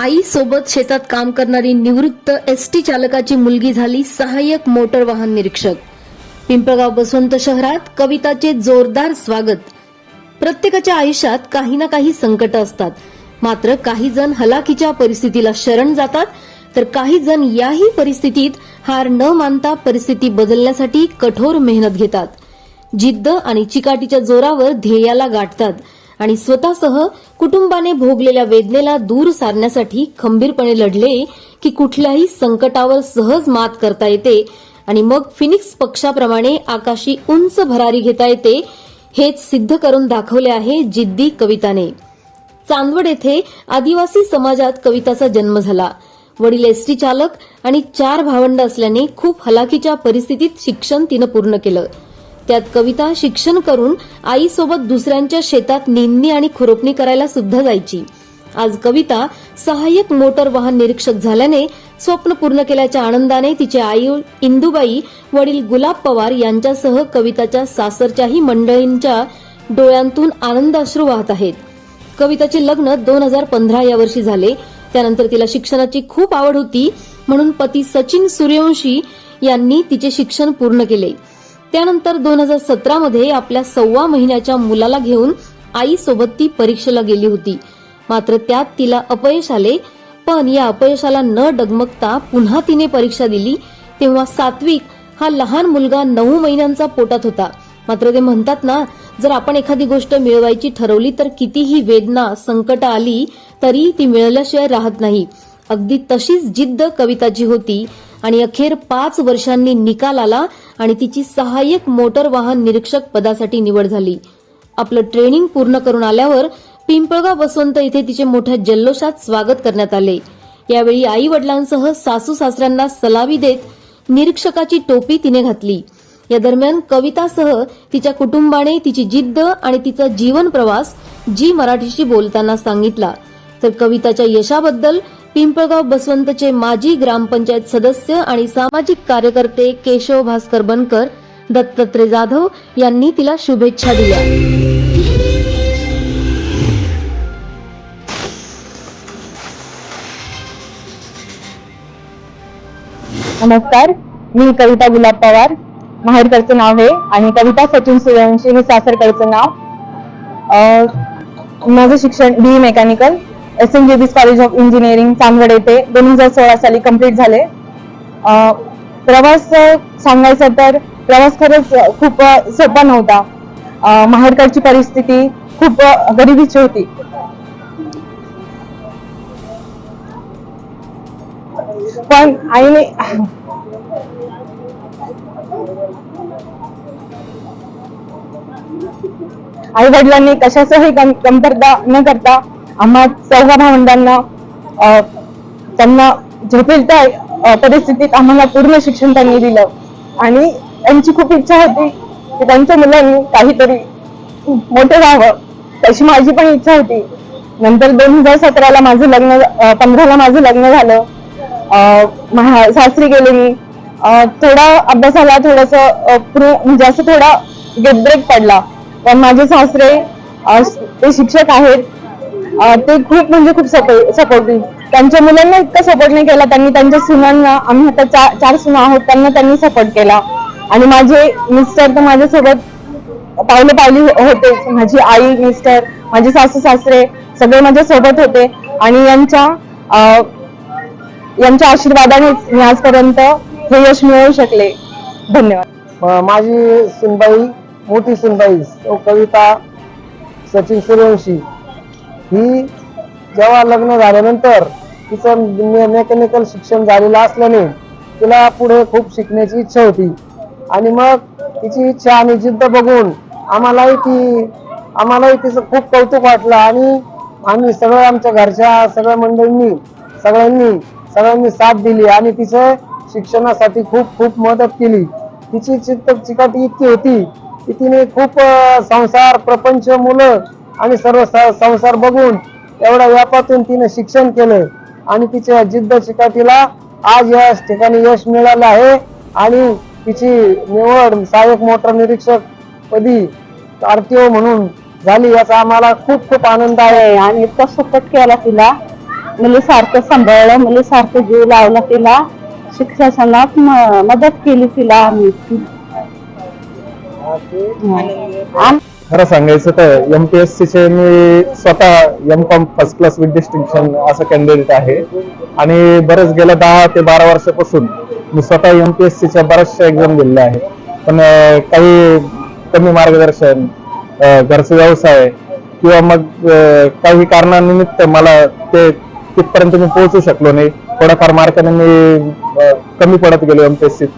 आई सोबत शेतात काम करणारी निवृत्त एस टी चालकाची मुलगी झाली सहाय्यक मोटर वाहन निरीक्षक. पिंपळगाव बसवंत शहरात कविताचे जोरदार स्वागत. प्रत्येकाच्या आयुष्यात काही ना काही संकट असतात. मात्र काही जण हलाखीच्या परिस्थितीला शरण जातात तर काही जण याही परिस्थितीत हार न मानता परिस्थिती बदलण्यासाठी कठोर मेहनत घेतात. जिद्द आणि चिकाटीच्या जोरावर ध्येयाला गाठतात. आणि स्वतःसह कुटुंबाने भोगलेल्या वेदनेला दूर सारण्यासाठी खंबीरपणे लढले की कुठल्याही संकटावर सहज मात करता येते. आणि मग फिनिक्स पक्षाप्रमाणे आकाशी उंच भरारी घेता येते हेच सिद्ध करून दाखवले आहे जिद्दी कविताने. चांदवड येथे आदिवासी समाजात कविताचा जन्म झाला. वडील एसटी चालक आणि चार भावंड असल्याने खूप हलाखीच्या परिस्थितीत शिक्षण तिनं पूर्ण केलं. त्यात कविता शिक्षण करून आईसोबत दुसऱ्यांच्या शेतात निंदणी आणि खुरपणी करायला सुद्धा जायची. आज कविता सहाय्यक मोटर वाहन निरीक्षक झाल्याने स्वप्न पूर्ण केल्याच्या आनंदाने तिचे आई इंदुबाई वडील गुलाब पवार यांच्यासह कविताच्या सासरच्याही मंडळींच्या डोळ्यांतून आनंद अश्रू वाहत आहेत. कविताचे लग्न दोन हजार पंधरा या वर्षी झाले. त्यानंतर तिला शिक्षणाची खूप आवड होती. म्हणून पती सचिन सूर्यवंशी यांनी तिचे शिक्षण पूर्ण केले. त्यानंतर दोन हजार सतरा मध्ये आपल्या सव्वा महिन्याच्या मुलाला घेऊन आईसोबत ती परीक्षेला गेली होती. मात्र त्यात तिला अपयश आले. पण या अपयशाला न डगमगता पुन्हा तिने परीक्षा दिली. तेव्हा सात्विक हा लहान मुलगा नऊ महिन्यांचा पोटात होता. मात्र ते म्हणतात ना जर आपण एखादी गोष्ट मिळवायची ठरवली तर कितीही वेदना संकट आली तरी ती मिळाल्याशिवाय राहत नाही. अगदी तशीच जिद्द कविताची होती. आणि अखेर पाच वर्षांनी निकाल आला आणि तिची सहाय्यक मोटर वाहन निरीक्षक पदासाठी निवड झाली. आपलं ट्रेनिंग पूर्ण करून आल्यावर पिंपळगाव वसंत इथे तिचे मोठ्या जल्लोषात स्वागत करण्यात आले. यावेळी आई वडिलांसह सासू सासऱ्यांना सलावी देत निरीक्षकाची टोपी तिने घातली. या दरम्यान कवितासह तिच्या कुटुंबाने तिची जिद्द आणि तिचा जीवन प्रवास जी मराठीशी बोलताना सांगितला. तर कविताच्या यशाबद्दल पिंपळगाव बसवंतचे माजी ग्रामपंचायत सदस्य आणि सामाजिक कार्यकर्ते केशव भास्कर बनकर दत्तात्रय जाधव यांनी तिला शुभेच्छा दिल्या. नमस्कार मी कविता गुलाब पवार. माहेरकडचं नाव आहे आणि कविता सचिन सूर्यवंशी हे सासरकडचं नाव. अं, माझं शिक्षण B mechanical. S N J B's college of engineering Chandwad येथे. दोन हजार सोळा साली कंप्लीट झाले. प्रवास सांगायचा तर प्रवास खरंच खूप सोपा नव्हता. माहेरकडची परिस्थिती खूप गरिबीची होती. पण आईने आई वडिलांनी कशाचंही कम- कमतरता न करता आम्हा चौघा भावंडांना त्यांना झोपेल त्या परिस्थितीत आम्हाला पूर्ण शिक्षण त्यांनी दिलं. आणि त्यांची खूप इच्छा होती की त्यांच्या मुलांनी काहीतरी मोठं व्हावं. तशी माझी पण इच्छा होती. नंतर दोन हजार सतराला माझं लग्न पंधराला माझं लग्न झालं. महा- सासरी गेले मी थोडा अभ्यासाला थोडस म्हणजे असं थोडा गेटब्रेक पडला. पण माझे सासरे ते शिक्षक आहेत. ते खूप म्हणजे खूप सपोर्टिव्ह त्यांच्या मुलांना इतका सपोर्ट नाही केला त्यांनी त्यांच्या सुनांना आम्ही आता चार चार सुना आहोत त्यांना त्यांनी सपोर्ट केला. आणि माझे मिस्टर तर माझ्यासोबत पावले पावली हो, होते. माझी आई मिस्टर माझे सासू सासरे सगळे माझ्या सोबत होते. आणि यांच्या अं, यांच्या आशीर्वादानेच मी आजपर्यंत हे यश मिळवू शकले. धन्यवाद. माझी सुनबाई मोठी सुनबाई कविता सचिन सूर्यवंशी. ही जेव्हा लग्न झाल्यानंतर तिचं मेकॅनिकल शिक्षण झालेलं असल्याने तिला पुढे खूप शिकण्याची इच्छा होती. आणि मग तिची इच्छा आणि जिद्द बघून आम्हालाही ती आम्हालाही तिचं खूप कौतुक वाटलं आणि आम्ही सगळं आमच्या घरच्या सगळ्या मंडळींनी सगळ्यांनी सगळ्यांनी साथ दिली आणि तिचं शिक्षणासाठी खूप खूप मदत केली. तिची चित्त चिकाटी इतकी होती की तिने खूप संसार प्रपंच मुलं आणि सर्व संसार बघून एवढ्या व्यापातून तिने शिक्षण केलं आणि तिच्या जिद्द चिकाटीला आज या ठिकाणी यश मिळालं आहे. आणि तिची निवड सहाय्यक मोटर निरीक्षक पदी आरटीओ म्हणून झाली याचा आम्हाला खूप खूप आनंद आहे. आणि इतका सपोर्ट केला तिला. मुली सारखं सांभाळलं मुली सारखं जीव लावला तिला. शिक्षणात मदत केली तिला आम्ही. आम- खरं सांगायचं तर एम पी एस चे मी स्वतः M com first class with distinction असं कॅन्डिडेट आहे. आणि बरंच गेल्या दहा ते बारा वर्षापासून मी स्वतः एम पी एस च्या बऱ्याचशा एक्झाम दिलेल्या आहे पण काही कमी मार्गदर्शन घरचा व्यवसाय किंवा मग काही कारणानिमित्त मला ते तिथपर्यंत मी पोहोचू शकलो नाही. थोड्याफार मार्काने मी कमी पडत गेलो एमपीएससीत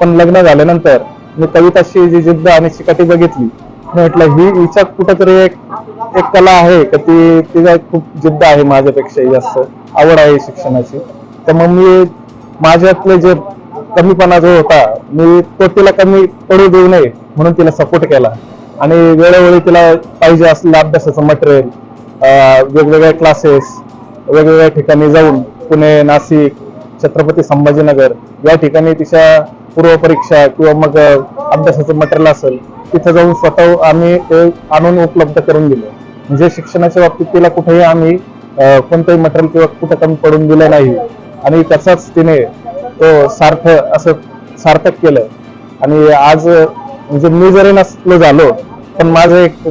पण लग्न झाल्यानंतर मी कविताशी जी जिद्द आणि चिकाटी बघितली म्हटलं ही हिचा कुठंतरी एक एक कला आहे का ती तिचा खूप जिद्द आहे माझ्यापेक्षाही जास्त. आवड आहे शिक्षणाची. तर मग मी माझ्यातले जे कमीपणा जो होता मी तो तिला कमी पडू देऊ नये म्हणून तिला सपोर्ट केला. आणि वेळोवेळी तिला पाहिजे असलेलं अभ्यासाचं मटेरियल वेगवेगळे क्लासेस वेगवेगळ्या ठिकाणी जाऊन पुणे नाशिक छत्रपती संभाजीनगर या ठिकाणी तिच्या पूर्वपरीक्षा किंवा मग अभ्यासाचं मटेरियल असेल तिथं जाऊन स्वतः आम्ही ते आणून उपलब्ध करून दिलं. म्हणजे शिक्षणाच्या बाबतीत तिला कुठेही आम्ही कोणतंही मटेरियल किंवा कुठं कमी पडून दिलं नाही. आणि तसाच तिने तो सार्थ असं सार्थक केलं. आणि आज म्हणजे मी जरी नसलो झालो पण माझं एक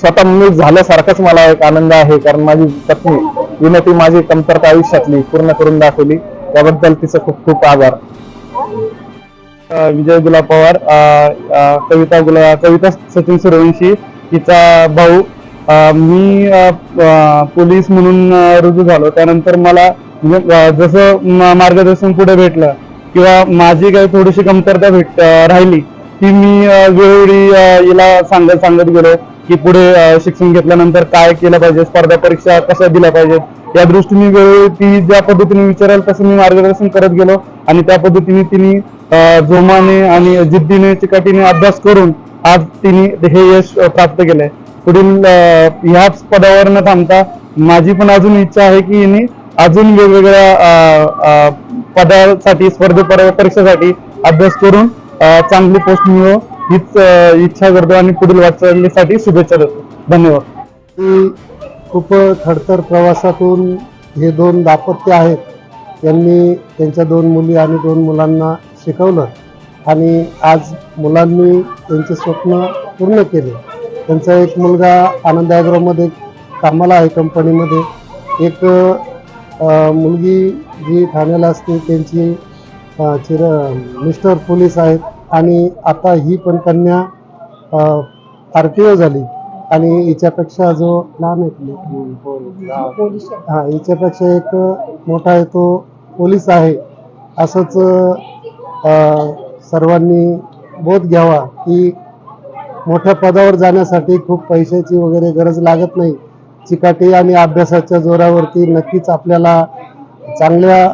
स्वतः मी झाल्यासारखाच मला एक आनंद आहे. कारण माझी पत्नी तिने ती माझी कमतरता आयुष्यातली पूर्ण करून दाखवली. त्याबद्दल तिचं खूप खूप आभार. विजय गुलाब पवार कविता गुला कविता सचिन सूर्यवंशी तिचा भाऊ. मी पोलीस म्हणून रुजू झालो. त्यानंतर मला म्हणजे, जसं मार्गदर्शन पुढे भेटलं किंवा माझी काही थोडीशी कमतरता भेट राहिली ती मी वेळोवेळी हिला सांगत सांगत गेलो की पुढे शिक्षण घेतल्यानंतर काय केलं पाहिजे स्पर्धा परीक्षा कशा दिल्या पाहिजेत या दृष्टीने वेळोवेळी ती ज्या पद्धतीने विचाराल तसं मी मार्गदर्शन करत गेलो आणि त्या पद्धतीने तिने जोमाने आणि जिद्दीने चिकाटीने अभ्यास करून आज तिने हे यश प्राप्त केलंय. पुढील ह्याच पदावर न थांबता माझी पण अजून इच्छा आहे की हिने अजून वेगवेगळ्या अ, पदासाठी स्पर्धे पर- परीक्षेसाठी अभ्यास करून चांगली पोस्ट मिळव हीच इच्छा करतो आणि पुढील वाटचालीसाठी शुभेच्छा देतो. धन्यवाद. खूप खडतर प्रवासातून हे दोन दाम्पत्य आहेत. त्यांनी त्यांच्या दोन मुली आणि दोन मुलांना शिकवलं आणि आज मुलांनी त्यांचे स्वप्न पूर्ण केले. त्यांचा एक मुलगा आनंद ॲग्रोमध्ये कामाला आहे कंपनीमध्ये. एक मुलगी जी ठाण्याला असते त्यांची चिर मिस्टर पोलीस आहेत. आणि आता ही पण कन्या आर टी ओ झाली. आणि हिच्यापेक्षा जो लहान आहे हा हिच्यापेक्षा एक मोठा आहे तो पोलीस आहे. असंच अ, सर्वांनी बोध घ्यावा की मोठ्या पदावर जाण्यासाठी खूप पैशाची वगैरे गरज लागत नाही. चिकाटी आणि अभ्यासाच्या जोरावरती नक्कीच आपल्याला चांगल्या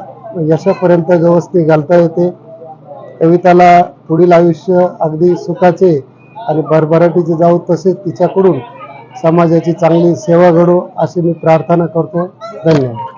यशापर्यंत व्यवस्थित घालता येते. कविताला पुढील आयुष्य अगदी सुखाचे आणि भरभराटीचे जाऊ तसेच तिच्याकडून समाजाची चांगली सेवा घडो अशी मी प्रार्थना करतो. धन्यवाद.